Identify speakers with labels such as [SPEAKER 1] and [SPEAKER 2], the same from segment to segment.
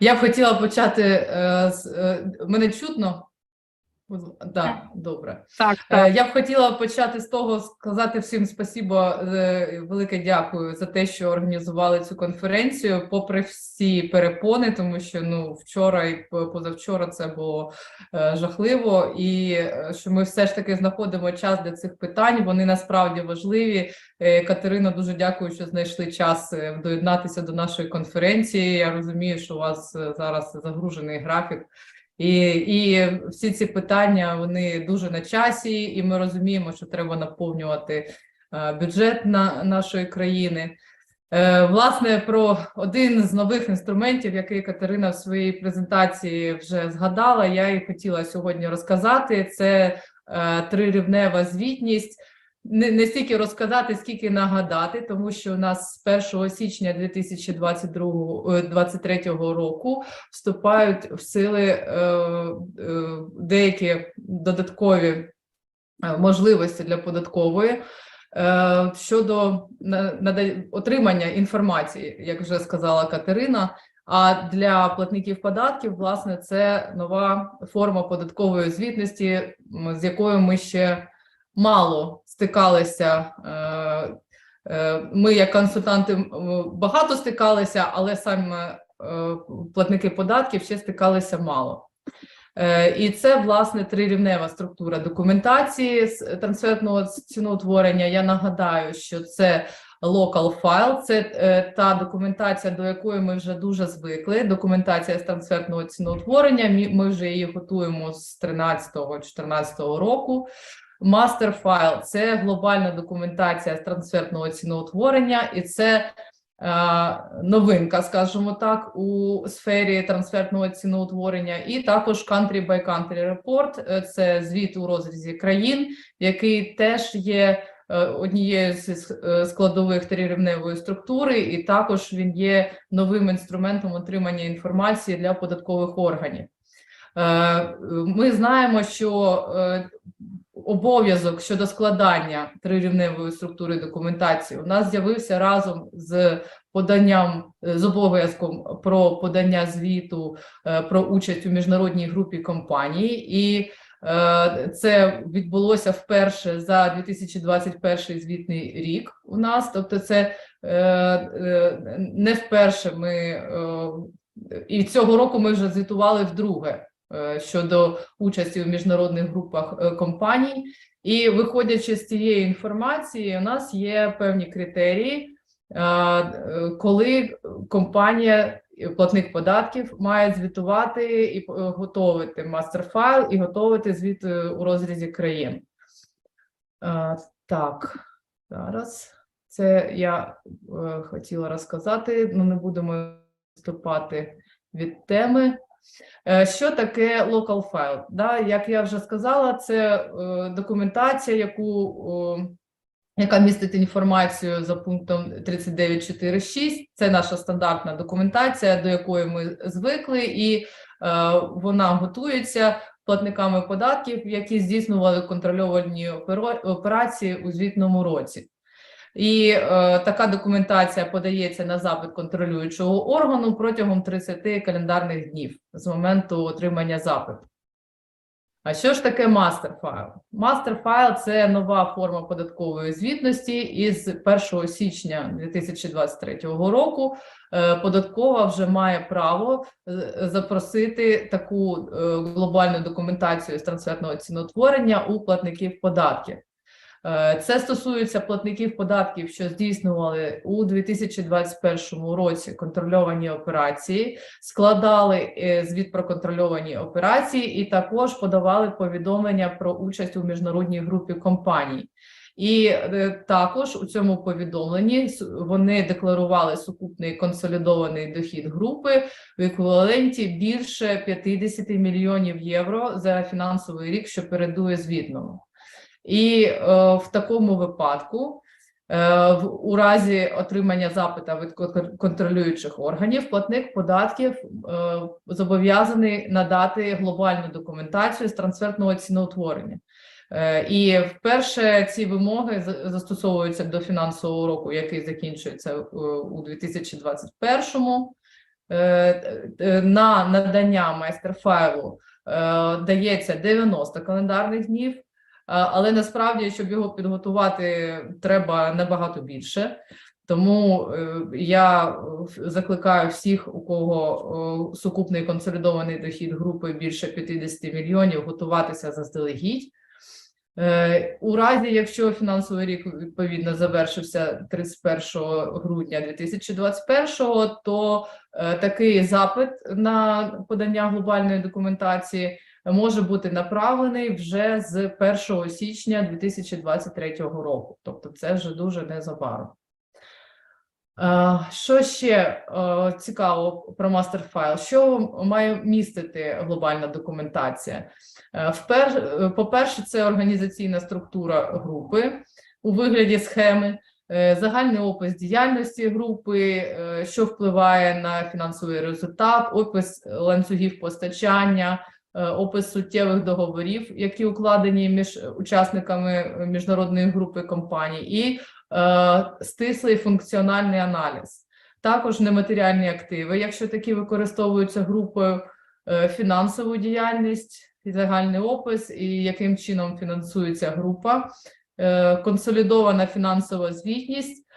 [SPEAKER 1] Я б хотіла почати е, з е, мене чутно? Так,
[SPEAKER 2] Так.
[SPEAKER 1] добре.
[SPEAKER 2] Так,
[SPEAKER 1] Е,
[SPEAKER 2] так.
[SPEAKER 1] Я б хотіла почати з того, сказати всім спасибо, е, велике дякую за те, що організували цю конференцію, попри всі перепони, тому що ну вчора і позавчора це було е, жахливо, і що ми все ж таки знаходимо час для цих питань. Вони насправді важливі. Катерина, дуже дякую, що знайшли час доєднатися до нашої конференції. Я розумію, що у вас зараз загружений графік. І, і всі ці питання вони дуже на часі, і ми розуміємо, що треба наповнювати е, бюджет на нашої країни. Е, Власне, про один з нових інструментів, який Катерина в своїй презентації вже згадала, я і хотіла сьогодні розказати. Це е, трирівнева звітність. Не, не стільки розказати, скільки нагадати, тому що у нас з 1 січня 2023 року вступають в сили е, е, деякі додаткові е, можливості для податкової е, щодо отримання інформації, як вже сказала Катерина. А для платників податків, власне, це нова форма податкової звітності, з якою ми ще мало стикалися. е, е, Ми, як консультанти, багато стикалися, але саме е, платники податків ще стикалися мало. І це власне трирівнева структура документації з трансфертного ціноутворення. Я нагадаю, що це local file, це та документація, до якої ми вже дуже звикли. Документація з трансфертного ціноутворення. Ми вже її готуємо з 13-14 року. Мастер файл це глобальна документація з трансфертного ціноутворення, і це е, новинка, скажімо так, у сфері трансфертного ціноутворення, і також country by country report – це звіт у розрізі країн, який теж є е, однією з е, складових трирівневої структури, і також він є новим інструментом отримання інформації для податкових органів. Ми знаємо, що обов'язок щодо складання трирівневої структури документації. У нас з'явився разом з поданням е, з обов'язком про подання звіту е, про участь у міжнародній групі компаній, і е, це відбулося вперше за 2021 звітний рік у нас. Тобто, це не вперше ми і цього року ми вже звітували вдруге щодо участі у міжнародних групах е, компаній. І виходячи з цієї інформації, у нас є певні критерії, е, е, коли компанія, е, платник податків, має звітувати і е, готувати мастер-файл і готувати звіт е, у розрізі країн. Е, Так, зараз це я е, хотіла розказати, але не будемо відступати від теми. Е, Що таке local file? Да, як я вже сказала, це е, документація, яку, яка містить інформацію за пунктом 39.4.6. Це наша стандартна документація, до якої ми звикли, і е, вона готується платниками податків, які здійснювали контрольовані операції у звітному році. І е, така документація подається на запит контролюючого органу протягом 30 календарних днів з моменту отримання запиту. А що ж таке мастер-файл? Мастер-файл – це нова форма податкової звітності. І з 1 січня 2023 року е, податкова вже має право е, запросити таку е, глобальну документацію з трансфертного ціноутворення у платників податків. Е, Це стосується платників податків, що здійснювали у 2021 році контрольовані операції, складали е, звіт про контрольовані операції і також подавали повідомлення про участь у міжнародній групі компаній. І е, також у цьому повідомленні вони декларували сукупний консолідований дохід групи в еквіваленті більше 50 мільйонів євро за фінансовий рік, що передує звітному. І е, в такому випадку, е, в, у разі отримання запита від кон- контролюючих органів, платник податків е, зобов'язаний надати глобальну документацію з трансфертного ціноутворення. Е, І вперше ці вимоги за- застосовуються до фінансового року, який закінчується е, у 2021 е, на надання майстер-файлу дається 90 календарних днів, але насправді, щоб його підготувати, треба набагато більше. Тому е, я закликаю всіх, у кого сукупний консолідований дохід групи більше 50 мільйонів, готуватися заздалегідь. Е, У разі, якщо фінансовий рік відповідно завершився 31 грудня 2021, то е, такий запит на подання глобальної документації може бути направлений вже з 1 січня 2023 року. Тобто, це вже дуже незабаром. Е, Що ще е, цікаво про мастерфайл? Що має містити глобальна документація? Е, По-перше, це організаційна структура групи у вигляді схеми, загальний опис діяльності групи, що впливає на фінансовий результат, опис ланцюгів постачання, опис суттєвих договорів, які укладені між учасниками е, міжнародної групи компаній, і е, стислий функціональний аналіз. Також нематеріальні активи, якщо такі використовуються групою, е, фінансову діяльність, загальний опис, і яким чином фінансується група, е, консолідована фінансова звітність,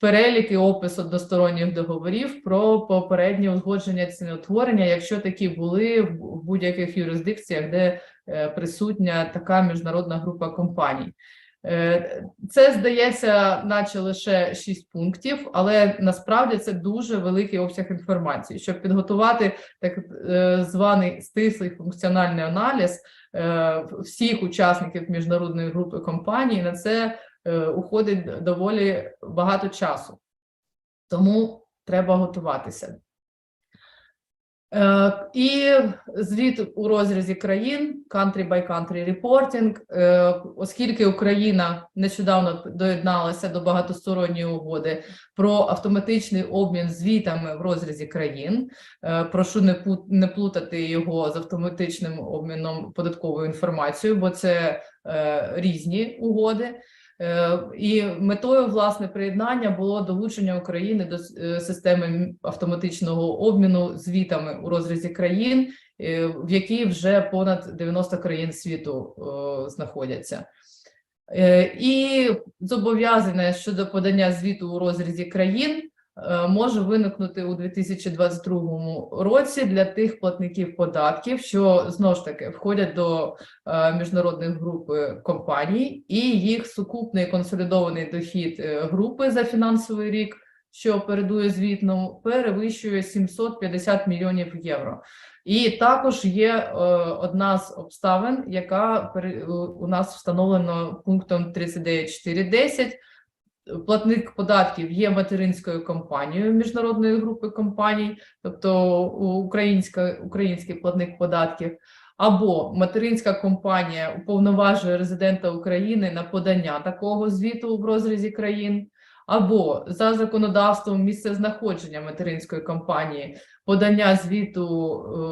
[SPEAKER 1] перелік і опис односторонніх договорів про попереднє узгодження ціноутворення, якщо такі були в будь-яких юрисдикціях, де е, присутня така міжнародна група компаній. Е, Це здається, наче лише 6 пунктів, але насправді це дуже великий обсяг інформації. Щоб підготувати так е, званий стислий функціональний аналіз всіх учасників міжнародної групи компаній, на це уходить доволі багато часу. Тому треба готуватися. Е, І звіт у розрізі країн country by country reporting, е, оскільки Україна нещодавно доєдналася до багатосторонньої угоди про автоматичний обмін звітами в розрізі країн. Е, Прошу не плутати його з автоматичним обміном податковою інформацією, бо це е, різні угоди. Е, І метою власне приєднання було долучення України до е, системи автоматичного обміну звітами у розрізі країн, е, в якій вже понад 90 країн світу знаходяться. І зобов'язання щодо подання звіту у розрізі країн може виникнути у 2022 році для тих платників податків, що знову ж таки входять до е, міжнародних груп е, компаній, і їх сукупний консолідований дохід е, групи за фінансовий рік, що передує звітному, перевищує 750 мільйонів євро. І також є е, одна з обставин, яка у- нас встановлено пунктом 39.4.10. Платник податків є материнською компанією міжнародної групи компаній, тобто українська, український платник податків, або материнська компанія уповноважує резидента України на подання такого звіту в розрізі країн, або за законодавством місцезнаходження материнської компанії подання звіту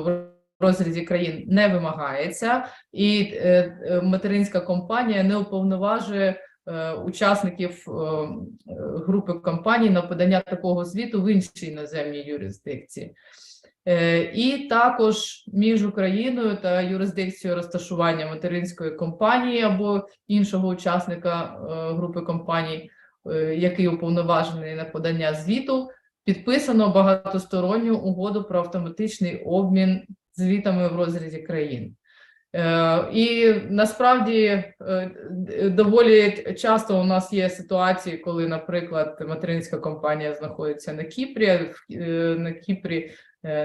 [SPEAKER 1] е, в розрізі країн не вимагається, і е, е, материнська компанія не уповноважує учасників е, е, групи компаній на подання такого звіту в іншій іноземній юрисдикції. Е, І також між Україною та юрисдикцією розташування материнської компанії або іншого учасника е, групи компаній, е, який уповноважений на подання звіту, підписано багатосторонню угоду про автоматичний обмін звітами в розрізі країн. Е, І насправді е, доволі часто у нас є ситуації, коли, наприклад, материнська компанія знаходиться на Кіпрі, е, на Кіпрі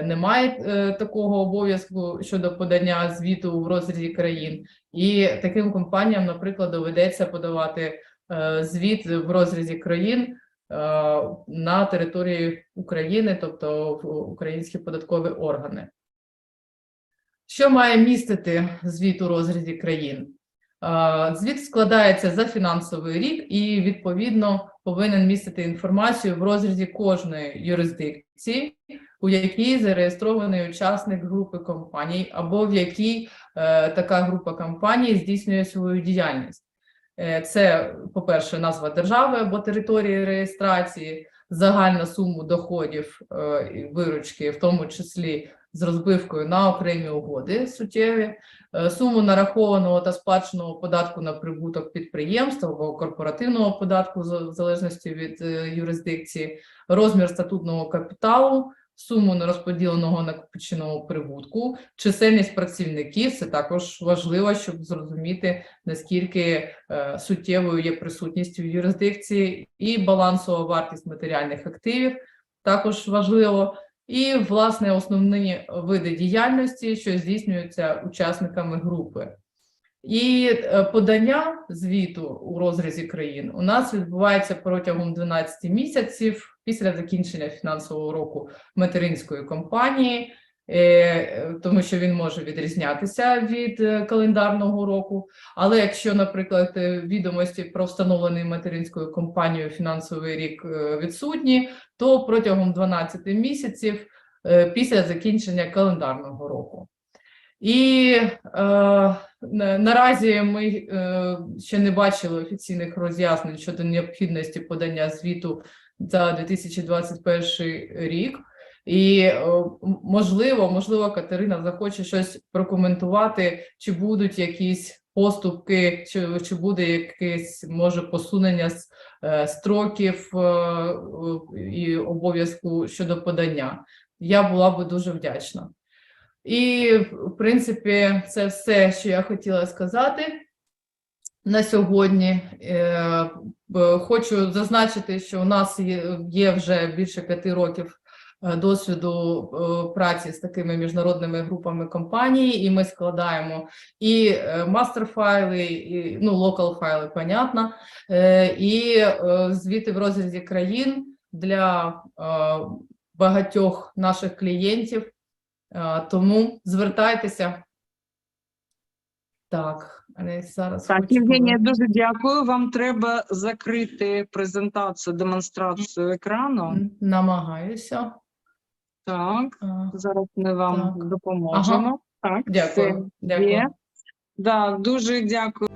[SPEAKER 1] немає такого обов'язку щодо подання звіту в розрізі країн, і таким компаніям, наприклад, доведеться подавати звіт в розрізі країн на території України, тобто в українські податкові органи. Що має містити звіт у розрізі країн? Звіт складається за фінансовий рік і, відповідно, повинен містити інформацію в розрізі кожної юрисдикції, у якій зареєстрований учасник групи компаній, або в якій е, така група компаній здійснює свою діяльність. Е, Це, по-перше, назва держави або території реєстрації, загальну суму доходів е, і виручки, в тому числі з розбивкою на окремі угоди суттєві, е, суму нарахованого та сплаченого податку на прибуток підприємств або корпоративного податку в залежності від е, юрисдикції, розмір статутного капіталу, суму нерозподіленого накопиченого прибутку, чисельність працівників. Це також важливо, щоб зрозуміти наскільки е, суттєвою є присутність в юрисдикції, і балансова вартість матеріальних активів також важливо. І, власне, основні види діяльності, що здійснюються учасниками групи. І е, подання звіту у розрізі країн у нас відбувається протягом 12 місяців після закінчення фінансового року материнської компанії, тому що він може відрізнятися від е, календарного року. Але якщо, наприклад, е, відомості про встановлений материнською компанією фінансовий рік е, відсутні, то протягом 12 місяців е, після закінчення календарного року. І е, наразі ми е, ще не бачили офіційних роз'яснень щодо необхідності подання звіту за 2021 рік. І е, можливо, можливо, Катерина захоче щось прокоментувати, чи будуть якісь поступки, чи, чи буде якесь може посунення з е, строків е, і обов'язку щодо подання. Я була би дуже вдячна. І, в принципі, це все, що я хотіла сказати на сьогодні. Хочу зазначити, що у нас є, вже більше п'яти років досвіду е, праці з такими міжнародними групами компаній, і ми складаємо і е, мастер-файли, і ну, локал-файли, понятно, е, і е, звіти в розрізі країн для е, багатьох наших клієнтів. Е, Тому звертайтеся. Так, але зараз
[SPEAKER 2] Так,
[SPEAKER 1] хочу
[SPEAKER 2] Євгенія, дуже дякую. Вам треба закрити презентацію, демонстрацію екрану.
[SPEAKER 1] Намагаюся.
[SPEAKER 2] Так, зараз ми вам
[SPEAKER 1] Так.
[SPEAKER 2] допоможемо. Так,
[SPEAKER 1] Дякую. Дякую.
[SPEAKER 2] є. Да, дуже дякую.